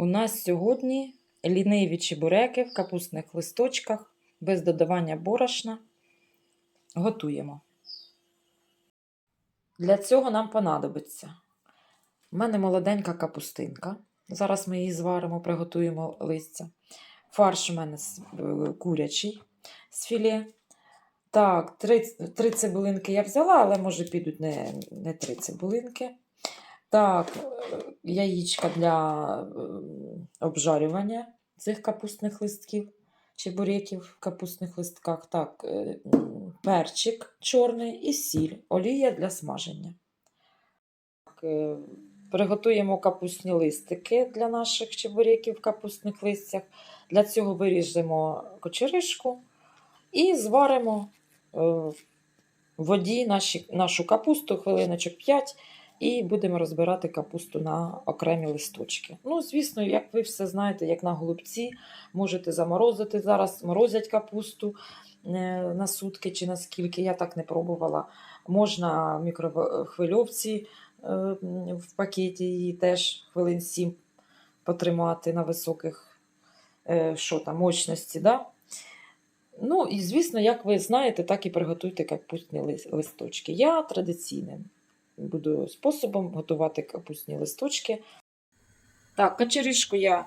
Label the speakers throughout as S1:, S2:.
S1: У нас сьогодні ліниві чебуреки в капустних листочках без додавання борошна. Готуємо. Для цього нам понадобиться. У мене молоденька капустинка. Зараз ми її зваримо, приготуємо листя. Фарш у мене е, курячий з філе. Так, три, три цибулинки я взяла, але може підуть не, не три цибулинки. Так, е, яєчка для е, обжарювання цих капустних листків, чебуреків в капустних листках. Так, е, перчик чорний і сіль, олія для смаження. Так, приготуємо капустні листики для наших чебуреків в капустних листях. Для цього виріжемо кочеришку і зваримо в воді наші, нашу капусту хвилиночок 5 і будемо розбирати капусту на окремі листочки. Ну, звісно, як ви все знаєте, як на голубці, можете заморозити зараз, морозять капусту е, на сутки чи на скільки, я так не пробувала. Можна в мікрохвильовці е, в пакеті її теж хвилин 7 потримати на високих е, що там, мощності. Да? Ну, і звісно, як ви знаєте, так і приготуйте капустні листочки. Я традиційним буду способом готувати капустні листочки. Так, качеришку я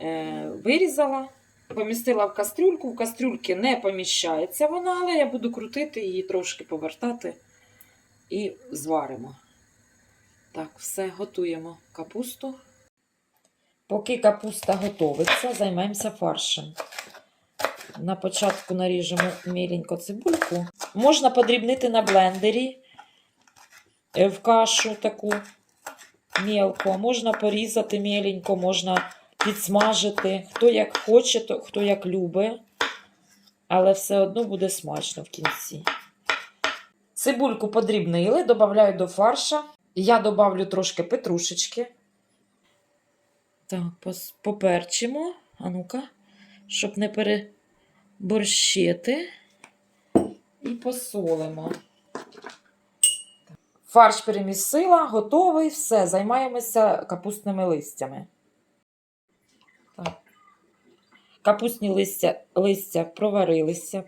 S1: е, вирізала, помістила в кастрюльку. В кастрюльки не поміщається вона, але я буду крутити її, трошки повертати і зваримо. Так, все, готуємо капусту. Поки капуста готовиться, займемося фаршем. На початку наріжемо міленько цибульку. Можна подрібнити на блендері в кашу таку мілко. Можна порізати міленько, можна підсмажити. Хто як хоче, то хто як любить. Але все одно буде смачно в кінці. Цибульку подрібнили, додаю до фарша. Я додавлю трошки петрушечки. Так, поперчимо. А ну-ка, щоб не переборщити. І посолимо. Фарш перемісила, готовий, все, займаємося капустними листями. Так. Капустні листя, листя проварилися.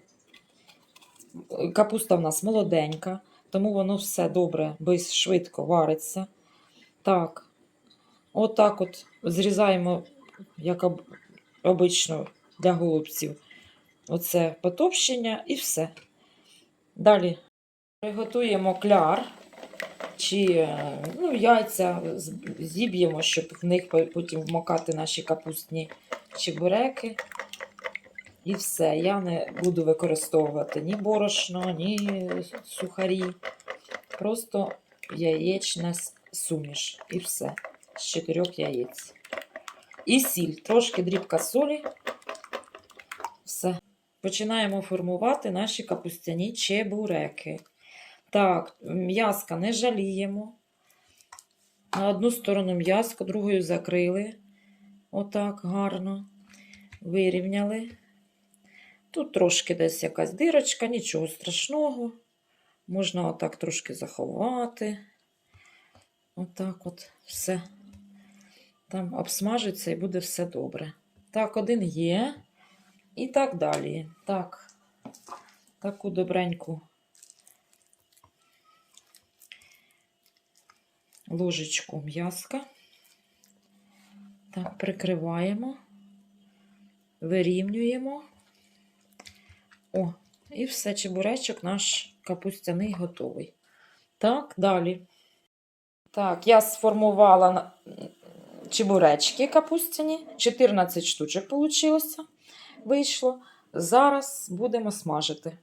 S1: Капуста в нас молоденька, тому воно все добре, без швидко вариться. Так, отак от зрізаємо, як об, обично для голубців. Оце потовщення і все. Далі приготуємо кляр чи е, ну, яйця зіб'ємо, щоб в них потім вмокати наші капустні чебуреки. І все. Я не буду використовувати ні борошно, ні сухарі. Просто яєчна суміш. І все. З чотирьох яєць. І сіль, трошки дрібка солі. Все. Починаємо формувати наші капустяні чебуреки. Так, м'яска не жаліємо. На одну сторону м'яско, другою закрили. Отак гарно. Вирівняли. Тут трошки десь якась дирочка, нічого страшного. Можна отак трошки заховати. Отак от все. Там обсмажиться і буде все добре. Так, один є. І так далі. Так, таку добреньку ложечку м'яска. Так, прикриваємо, вирівнюємо. О, і все, чебуречок наш капустяний готовий. Так, далі. Так, я сформувала чебуречки капустяні. 14 штучок вийшло. Вийшло. Зараз будемо смажити.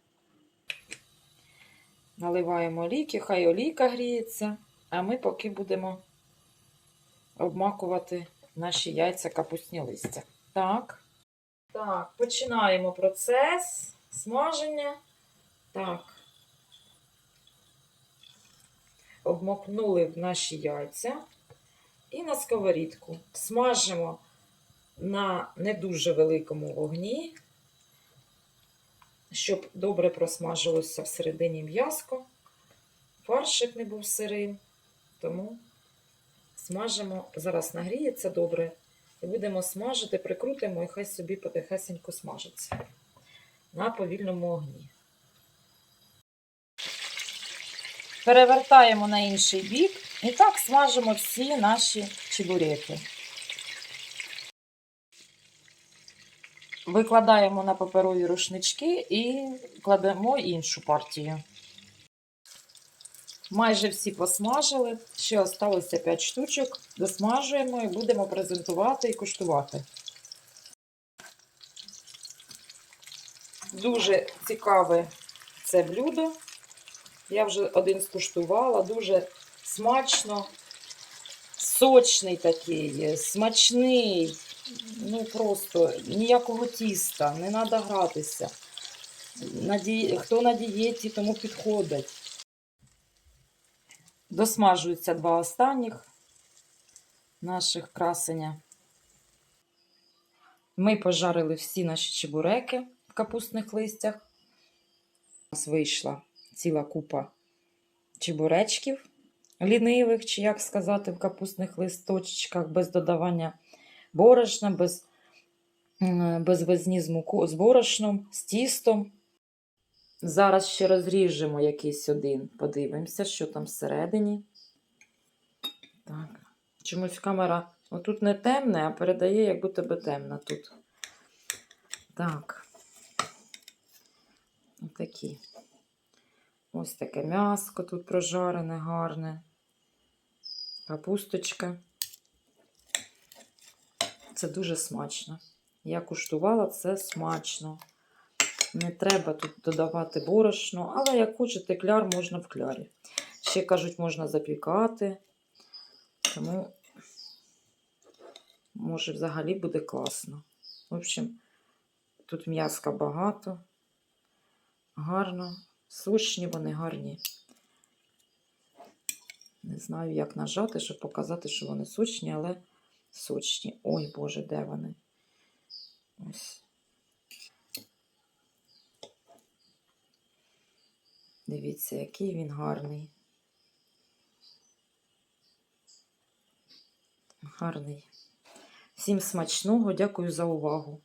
S1: Наливаємо олійки, хай олійка гріється, а ми поки будемо обмакувати наші яйця капустні листя. Так. Так, починаємо процес смаження. Так. Обмокнули наші яйця і на сковорідку. Смажимо на не дуже великому вогні, щоб добре просмажилося всередині м'яско. Фаршик не був сирим, тому Смажимо, зараз нагріється добре. І будемо смажити, прикрутимо і хай собі потихесенько смажиться на повільному огні. Перевертаємо на інший бік і так смажимо всі наші чебуреки. Викладаємо на паперові рушнички і кладемо іншу партію. Майже всі посмажили, ще залишилося 5 штучок. Досмажуємо і будемо презентувати і куштувати. Дуже цікаве це блюдо. Я вже один скуштувала, дуже смачно, сочний такий, смачний. Ну просто ніякого тіста, не треба гратися. Хто на дієті, тому підходить. Досмажуються два останніх наших красення. Ми пожарили всі наші чебуреки в капустних листях. У нас вийшла ціла купа чебуречків лінивих, чи як сказати, в капустних листочках без додавання борошна, без, без возні з, муку, з борошном, з тістом. Зараз ще розріжемо якийсь один. Подивимося, що там всередині. Так. Чомусь камера отут не темне, а передає, як будто би темна тут. Так. Отакі. Ось таке м'яско тут прожарене, гарне. Капусточка. Це дуже смачно. Я куштувала це смачно. Не треба тут додавати борошно, але як хочете кляр, можна в клярі. Ще кажуть, можна запікати. Тому, може, взагалі буде класно. В общем, тут м'яска багато, гарно, сочні, вони гарні. Не знаю, як нажати, щоб показати, що вони сочні, але сочні. Ой, Боже, де вони? Ось. Дивіться, який він гарний. Гарний. Всім смачного, дякую за увагу.